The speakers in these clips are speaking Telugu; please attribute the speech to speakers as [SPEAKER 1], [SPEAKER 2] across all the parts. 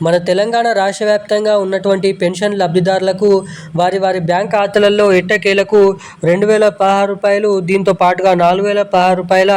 [SPEAKER 1] మన తెలంగాణ రాష్ట్ర వ్యాప్తంగా ఉన్నటువంటి పెన్షన్ లబ్ధిదారులకు వారి వారి బ్యాంక్ ఖాతాలలో ఎట్టకేలకు రెండు వేల పదహారు రూపాయలు దీంతో పాటుగా నాలుగు వేల పదహారు రూపాయల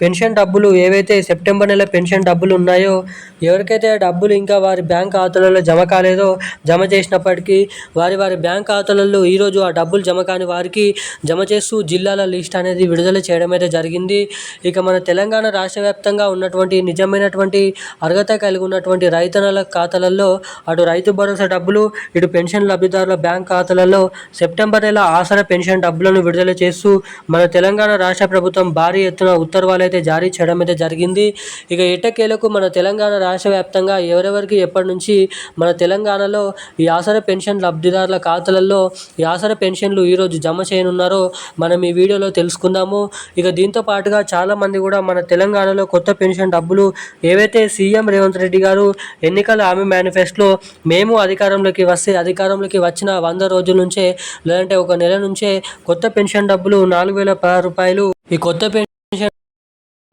[SPEAKER 1] పెన్షన్ డబ్బులు ఏవైతే సెప్టెంబర్ నెల పెన్షన్ డబ్బులు ఉన్నాయో ఎవరికైతే ఆ డబ్బులు ఇంకా వారి బ్యాంక్ ఖాతాలలో జమ కాలేదో జమ చేసినప్పటికీ వారి వారి బ్యాంక్ ఖాతాలలో ఈరోజు ఆ డబ్బులు జమ కాని వారికి జమ చేస్తూ జిల్లాల లిస్ట్ అనేది విడుదల చేయడం అయితే జరిగింది. ఇక మన తెలంగాణ రాష్ట్ర వ్యాప్తంగా ఉన్నటువంటి నిజమైనటువంటి అర్హత కలిగి ఉన్నటువంటి రైతన్నల ఖాతాలలో అటు రైతు భరోసా డబ్బులు ఇటు పెన్షన్ లబ్ధిదారుల బ్యాంక్ ఖాతాలలో సెప్టెంబర్ నెల ఆసర పెన్షన్ డబ్బులను విడుదల చేస్తూ మన తెలంగాణ రాష్ట్ర ప్రభుత్వం భారీ ఎత్తున ఉత్తర్వులు అయితే జారీ చేయడం అయితే జరిగింది. ఇక ఎట్టకేలకు మన తెలంగాణ రాష్ట్ర వ్యాప్తంగా ఎవరెవరికి ఎప్పటి నుంచి మన తెలంగాణలో ఈ ఆసర పెన్షన్ లబ్ధిదారుల ఖాతాలలో ఈ ఆసర పెన్షన్లు ఈరోజు జమ చేయనున్నారో మనం ఈ వీడియోలో తెలుసుకుందాము. ఇక దీంతో పాటుగా చాలామంది కూడా మన తెలంగాణలో కొత్త పెన్షన్ డబ్బులు ఏవైతే సీఎం రేవంత్ రెడ్డి గారు ఎన్నికల హామీ మేనిఫెస్టోలో మేము అధికారంలోకి వస్తే అధికారంలోకి వచ్చిన వంద రోజుల నుంచే లేదంటే ఒక నెల నుంచే కొత్త పెన్షన్ డబ్బులు నాలుగు వేల రూపాయలు ఈ కొత్త పెన్షన్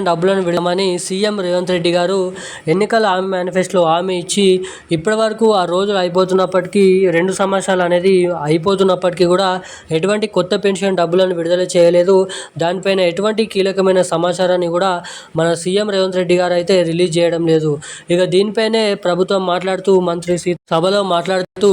[SPEAKER 1] డబ్బులను విడమని సీఎం రేవంత్ రెడ్డి గారు ఎన్నికల హామీ మేనిఫెస్టోలో హామీ ఇచ్చి ఇప్పటి వరకు ఆ రోజులు అయిపోతున్నప్పటికీ రెండు సంవత్సరాలు అనేది అయిపోతున్నప్పటికీ కూడా ఎటువంటి కొత్త పెన్షన్ డబ్బులను విడుదల చేయలేదు. దానిపైన ఎటువంటి కీలకమైన సమాచారాన్ని కూడా మన సీఎం రేవంత్ రెడ్డి గారు అయితే రిలీజ్ చేయడం లేదు. ఇక దీనిపైనే ప్రభుత్వం మాట్లాడుతూ మంత్రి సభలో మాట్లాడుతూ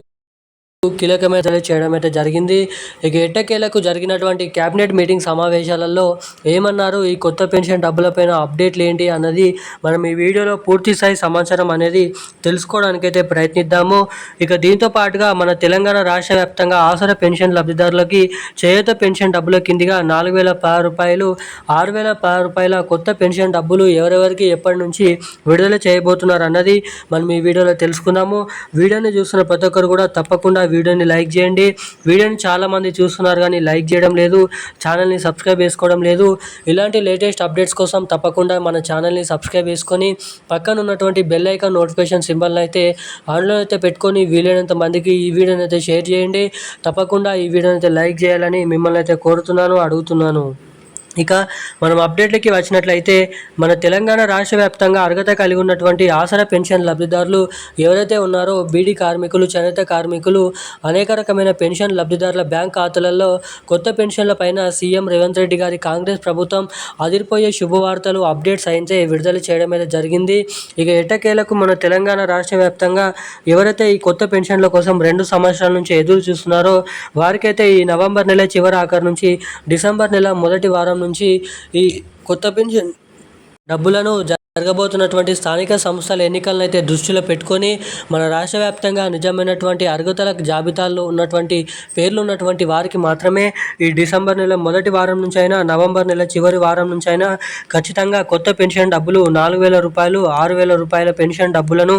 [SPEAKER 1] కీలకమైన చేయడం అయితే జరిగింది. ఇక ఎట్టకేలకు జరిగినటువంటి కేబినెట్ మీటింగ్ సమావేశాలలో ఏమన్నారు? ఈ కొత్త పెన్షన్ డబ్బులపైన అప్డేట్లు ఏంటి అన్నది మనం ఈ వీడియోలో పూర్తి స్థాయి సమాచారం అనేది తెలుసుకోవడానికైతే ప్రయత్నిద్దాము. ఇక దీంతో పాటుగా మన తెలంగాణ రాష్ట్ర వ్యాప్తంగా ఆసర పెన్షన్ లబ్ధిదారులకి చేయూత పెన్షన్ డబ్బుల కిందిగా నాలుగు వేల పది రూపాయలు ఆరు వేల పది రూపాయల కొత్త పెన్షన్ డబ్బులు ఎవరెవరికి ఎప్పటి నుంచి విడుదల చేయబోతున్నారు అన్నది మనం ఈ వీడియోలో తెలుసుకుందాము. వీడియోని చూస్తున్న ప్రతి ఒక్కరు కూడా తప్పకుండా వీడియోని లైక్ చేయండి. వీడియోని చాలామంది చూస్తున్నారు కానీ లైక్ చేయడం లేదు ఛానల్ని సబ్స్క్రైబ్ చేసుకోవడం లేదు. ఇలాంటి లేటెస్ట్ అప్డేట్స్ కోసం తప్పకుండా మన ఛానల్ని సబ్స్క్రైబ్ చేసుకొని పక్కన ఉన్నటువంటి బెల్ ఐకాన్ నోటిఫికేషన్ సింబల్ని అయితే ఆన్లో అయితే పెట్టుకొని వీలైనంత మందికి ఈ వీడియోని అయితే షేర్ చేయండి. తప్పకుండా ఈ వీడియోని అయితే లైక్ చేయాలని మిమ్మల్ని అయితే కోరుతున్నాను అడుగుతున్నాను. ఇక మనం అప్డేట్లకి వచ్చినట్లయితే మన తెలంగాణ రాష్ట్ర వ్యాప్తంగా అర్హత కలిగి ఉన్నటువంటి ఆసరా పెన్షన్ లబ్ధిదారులు ఎవరైతే ఉన్నారో బీడీ కార్మికులు చేనేత కార్మికులు అనేక రకమైన పెన్షన్ లబ్ధిదారుల బ్యాంక్ ఖాతాలలో కొత్త పెన్షన్ల పైన సీఎం రేవంత్ రెడ్డి గారి కాంగ్రెస్ ప్రభుత్వం అదిరిపోయే శుభవార్తలు అప్డేట్స్ అయితే విడుదల చేయడం అయితే జరిగింది. ఇక ఎట్టకేలకు మన తెలంగాణ రాష్ట్ర వ్యాప్తంగా ఎవరైతే ఈ కొత్త పెన్షన్ల కోసం రెండు సంవత్సరాల నుంచి ఎదురు చూస్తున్నారో వారికైతే ఈ నవంబర్ నెల చివరి ఆఖరి నుంచి డిసెంబర్ నెల మొదటి వారం నుంచి ఈ కొత్త పెన్షన్ డబ్బులను జరగబోతున్నటువంటి స్థానిక సంస్థల ఎన్నికలను అయితే దృష్టిలో పెట్టుకొని మన రాష్ట్ర వ్యాప్తంగా నిజమైనటువంటి అర్హతల జాబితాల్లో ఉన్నటువంటి పేర్లు ఉన్నటువంటి వారికి మాత్రమే ఈ డిసెంబర్ నెల మొదటి వారం నుంచి అయినా నవంబర్ నెల చివరి వారం నుంచి అయినా ఖచ్చితంగా కొత్త పెన్షన్ డబ్బులు నాలుగు వేల రూపాయలు ఆరు వేల రూపాయల పెన్షన్ డబ్బులను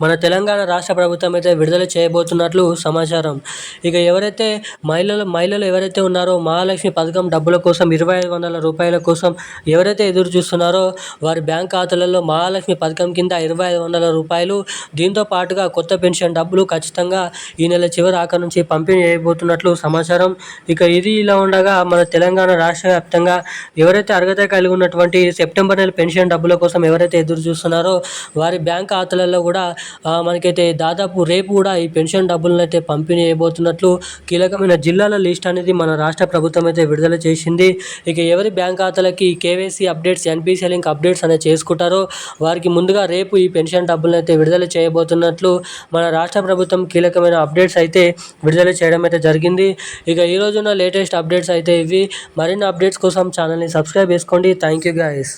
[SPEAKER 1] మన తెలంగాణ రాష్ట్ర ప్రభుత్వం అయితే విడుదల చేయబోతున్నట్లు సమాచారం. ఇక ఎవరైతే మహిళలు మహిళలు ఎవరైతే ఉన్నారో మహాలక్ష్మి పథకం డబ్బుల కోసం ఇరవై ఐదు వందల రూపాయల కోసం ఎవరైతే ఎదురు చూస్తున్నారో వారి బ్యాంక్ ఖాతాలలో మహాలక్ష్మి పథకం కింద ఇరవై ఐదు వందల రూపాయలు. దీంతో పాటుగా కొత్త పెన్షన్ డబ్బులు ఖచ్చితంగా ఈ నెల చివరి ఆఖరి నుంచి పంపిణీ చేయబోతున్నట్లు సమాచారం. ఇక ఇది ఇలా ఉండగా మన తెలంగాణ రాష్ట్ర వ్యాప్తంగా ఎవరైతే అర్హత కలిగి ఉన్నటువంటి సెప్టెంబర్ నెల పెన్షన్ డబ్బుల కోసం ఎవరైతే ఎదురు చూస్తున్నారో వారి బ్యాంక్ ఖాతాలలో కూడా మనకైతే దాదాపు రేపు కూడా ఈ పెన్షన్ డబ్బులను అయితే పంపిణీ చేయబోతున్నట్లు కీలకమైన జిల్లాల లిస్ట్ అనేది మన రాష్ట్ర ప్రభుత్వం అయితే విడుదల చేసింది. ఇక ఎవరి bank ఖాతాలకి KYC updates NPC link updates అనేది చేసుకుంటారో వారికి ముందుగా రేపు ఈ పెన్షన్ డబ్బులను అయితే విడుదల చేయబోతున్నట్లు మన రాష్ట్ర ప్రభుత్వం కీలకమైన అప్డేట్స్ అయితే విడుదల చేయడం అయితే జరిగింది. ఇక ఈ రోజున లేటెస్ట్ అప్డేట్స్ అయితే ఇవి. మరిన్ని అప్డేట్స్ కోసం ఛానల్ని సబ్స్క్రైబ్ చేసుకోండి. Thank you guys.